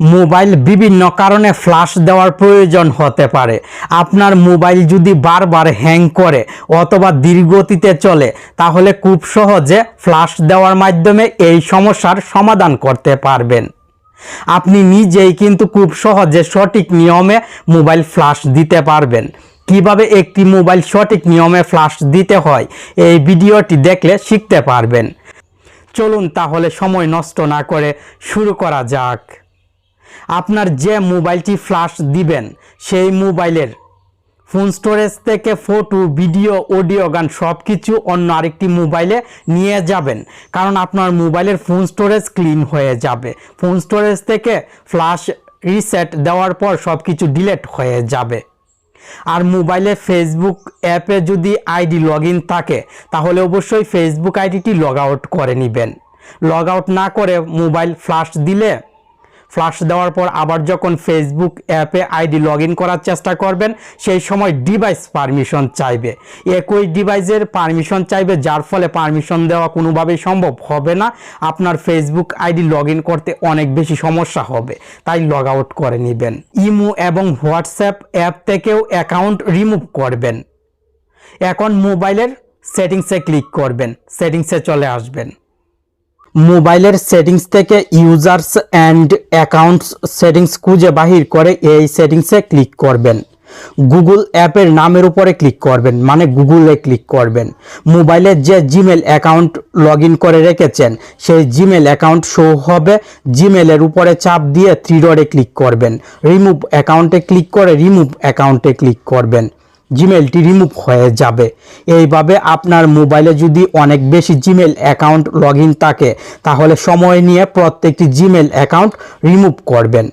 Mobile বিভিন্ন কারণে flush দেওয়ার প্রয়োজন হতে পারে। আপনার মোবাইল যদি বারবার হ্যাং করে অথবা ধীরগতিতে চলে, তাহলে খুব সহজে ফ্লাশ দেওয়ার মাধ্যমে এই সমস্যার সমাধান করতে পারবেন। আপনি নিজেই কিন্তু খুব সহজে সঠিক নিয়মে মোবাইল ফ্লাশ দিতে পারবেন। কীভাবে একটি মোবাইল সঠিক নিয়মে ফ্লাশ দিতে হয়, এই ভিডিওটি দেখলে শিখতে পারবেন। চলুন তাহলে সময় নষ্ট না করে শুরু করা যাক। আপনার যে মোবাইলটি ফ্লাশ দিবেন, সেই মোবাইলের ফোন স্টোরেজ থেকে ফটো, ভিডিও, অডিও গান সব কিছু অন্য আরেকটি মোবাইলে নিয়ে যাবেন। কারণ আপনার মোবাইলের ফোন স্টোরেজ ক্লিন হয়ে যাবে। ফোন স্টোরেজ থেকে ফ্লাশ রিসেট দেওয়ার পর সব কিছু ডিলেট হয়ে যাবে। আর মোবাইলে ফেসবুক অ্যাপে যদি আইডি লগ থাকে, তাহলে অবশ্যই ফেসবুক আইডিটি লগ আউট করে নেবেন। লগ আউট না করে মোবাইল ফ্লাশ দিলে ফ্লাশ দেওয়ার পর আবার যখন ফেসবুক অ্যাপে আইডি লগ করার চেষ্টা করবেন, সেই সময় ডিভাইস পারমিশন চাইবে। একই ডিভাইসের পারমিশন চাইবে, যার ফলে পারমিশন দেওয়া কোনোভাবেই সম্ভব হবে না। আপনার ফেসবুক আইডি লগ করতে অনেক বেশি সমস্যা হবে, তাই লগ আউট করে নেবেন। ইমো এবং হোয়াটসঅ্যাপ অ্যাপ থেকেও অ্যাকাউন্ট রিমুভ করবেন। এখন মোবাইলের সেটিংসে ক্লিক করবেন, সেটিংসে চলে আসবেন। মোবাইলের সেটিংস থেকে ইউজার্স অ্যান্ড অ্যাকাউন্টস সেটিংস খুঁজে বাহির করে এই সেটিংসে ক্লিক করবেন। গুগল অ্যাপের নামের উপরে ক্লিক করবেন মানে গুগলে ক্লিক করবেন। মোবাইলে যে জিমেল অ্যাকাউন্ট লগ করে রেখেছেন, সেই জিমেল অ্যাকাউন্ট শো হবে। জিমেলের উপরে চাপ দিয়ে থ্রি ডটে ক্লিক করবেন। রিমুভ অ্যাকাউন্টে ক্লিক করে রিমুভ অ্যাকাউন্টে ক্লিক করবেন। জিমেলটি রিমুভ হয়ে যাবে। এইভাবে আপনার মোবাইলে যদি অনেক বেশি জিমেল অ্যাকাউন্ট লগ থাকে, তাহলে সময় নিয়ে প্রত্যেকটি জিমেল অ্যাকাউন্ট রিমুভ করবেন।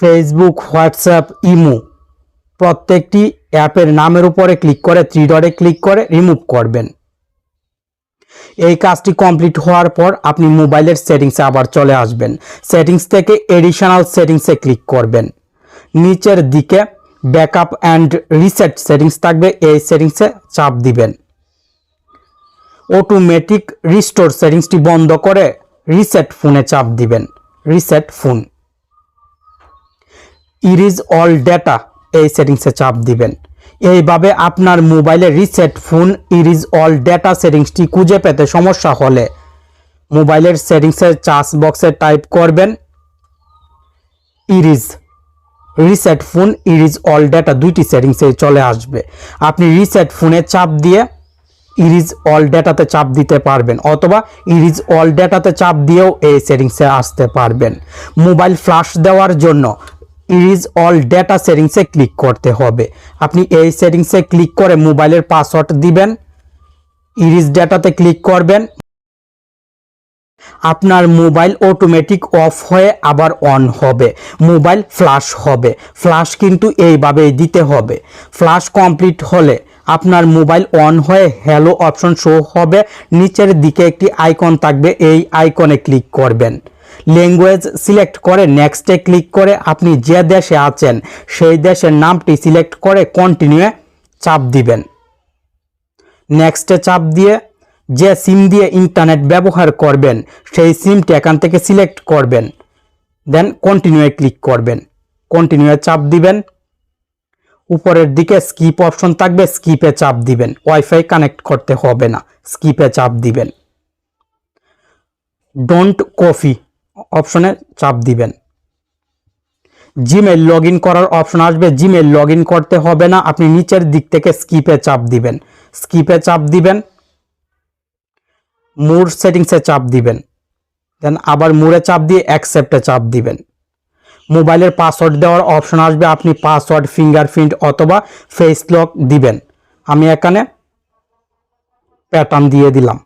ফেসবুক, হোয়াটসঅ্যাপ, ইমো প্রত্যেকটি অ্যাপের নামের উপরে ক্লিক করে থ্রি ডটে ক্লিক করে রিমুভ করবেন। এই কাজটি কমপ্লিট হওয়ার পর আপনি মোবাইলের সেটিংসে আবার চলে আসবেন। সেটিংস থেকে এডিশনাল সেটিংসে ক্লিক করবেন। নিচের দিকে ব্যাকআপ অ্যান্ড রিসেট সেটিংস থাকবে। এই সেটিংসে চাপ দিবেন। অটোমেটিক রিস্টোর সেটিংসটি বন্ধ করে রিসেট ফোনে চাপ দিবেন। Reset phone. Erase all data এই সেটিংসে চাপ দিবেন। এইভাবে আপনার মোবাইলে reset phone, erase all data সেটিংসটি খুঁজে পেতে সমস্যা হলে মোবাইলের সেটিংসের চার্জ বক্সে টাইপ করবেন। Erase. Reset phone erase all data দুইটি সেটিংসে চলে আসবে। আপনি রিসেট ফোনে চাপ দিয়ে ইরিজ অল ডেটাতে চাপ দিতে পারবেন, অথবা ইরিজ অল ডেটাতে চাপ দিয়েও এই সেটিংসে আসতে পারবেন। মোবাইল ফ্লাশ দেওয়ার জন্য ইরিজ অল ডেটা সেটিংসে ক্লিক করতে হবে। আপনি এই সেটিংসে ক্লিক করে মোবাইলের পাসওয়ার্ড দিবেন ইরিজ ডেটাতে ক্লিক করবেন। আপনার মোবাইল অটোমেটিক অফ হয়ে আবার অন হবে। মোবাইল ফ্লাশ হবে। ফ্লাশ কিন্তু এইভাবেই দিতে হবে। ফ্লাশ কমপ্লিট হলে আপনার মোবাইল অন হয়ে হ্যালো অপশন শো হবে। নিচের দিকে একটি আইকন থাকবে, এই আইকনে ক্লিক করবেন। ল্যাঙ্গুয়েজ সিলেক্ট করে নেক্সটে ক্লিক করে আপনি যে দেশে আছেন, সেই দেশের নামটি সিলেক্ট করে কন্টিনিউয়ে চাপ দিবেন। নেক্সটে চাপ দিয়ে যে সিম দিয়ে ইন্টারনেট ব্যবহার করবেন, সেই সিমটি এখান থেকে সিলেক্ট করবেন। দেন কন্টিনিউয়ে ক্লিক করবেন। কন্টিনিউয়ে চাপ দিবেন। উপরের দিকে স্কিপ অপশন থাকবে স্কিপে চাপ দিবেন। ওয়াইফাই কানেক্ট করতে হবে না স্কিপে চাপ দিবেন। ডোন্ট কফি অপশনে চাপ দিবেন। জিমেল লগ করার অপশন আসবে। জিমেল লগ করতে হবে না, আপনি নিচের দিক থেকে স্কিপে চাপ দিবেন। স্কিপে চাপ দিবেন। মুর সেটিংসে চাপ দিবেন। দেন আবার মুরে চাপ দিয়ে অ্যাকসেপ্টে চাপ দিবেন। মোবাইলের পাসওয়ার্ড দেওয়ার অপশন আসবে, আপনি পাসওয়ার্ড ফিঙ্গারপ্রিন্ট অথবা ফেস লক দিবেন। আমি এখানে প্যাটার্ন দিয়ে দিলাম।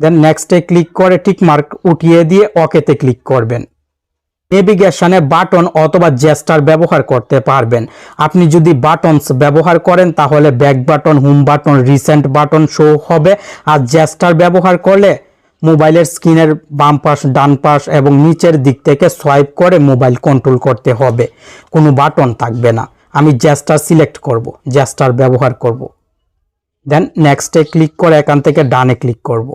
দেন নেক্সটে ক্লিক করে টিক মার্ক উঠিয়ে দিয়ে ওকেতে ক্লিক করবেন। নেভিগেশনে বাটন অথবা জেস্টার ব্যবহার করতে পারবেন। আপনি যদি বাটনস ব্যবহার করেন, তাহলে back button, home button, recent button show হবে। আর জেস্টার ব্যবহার করলে মোবাইলের স্ক্রিনের বাম পাশ, ডান পাশ এবং নিচের দিক থেকে সোয়াইপ করে মোবাইল কন্ট্রোল করতে হবে। কোনো বাটন থাকবে না। আমি জেস্টার সিলেক্ট করব, জেস্টার ব্যবহার করব। দেন নেক্সটে ক্লিক করে এখান থেকে ডানে ক্লিক করব।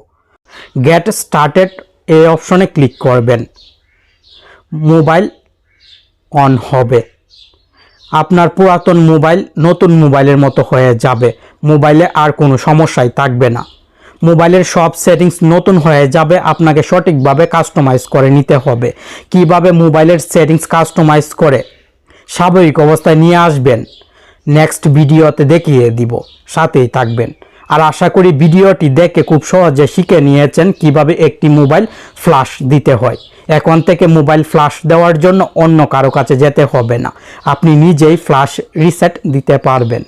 গেট স্টার্টেড এই অপশনে ক্লিক করবেন। মোবাইল অন হবে। আপনার পুরাতন মোবাইল নতুন মোবাইলের মতো হয়ে যাবে। মোবাইলে আর কোনো সমস্যাই থাকবে না। মোবাইলের সব সেটিংস নতুন হয়ে যাবে। আপনাকে সঠিকভাবে কাস্টমাইজ করে নিতে হবে। কীভাবে মোবাইলের সেটিংস কাস্টমাইজ করে? স্বাভাবিক অবস্থায় নিয়ে আসবেন। নেক্সট ভিডিওতে দেখিয়ে দিব। সাথেই থাকবেন। আর আশা করি ভিডিওটি দেখে খুব সহজে শিখে নিয়েছেন কীভাবে একটি মোবাইল ফ্লাশ দিতে হয়। এখন থেকে মোবাইল ফ্লাশ দেওয়ার জন্য অন্য কারও কাছে যেতে হবে না। আপনি নিজেই ফ্লাশ রিসেট দিতে পারবেন।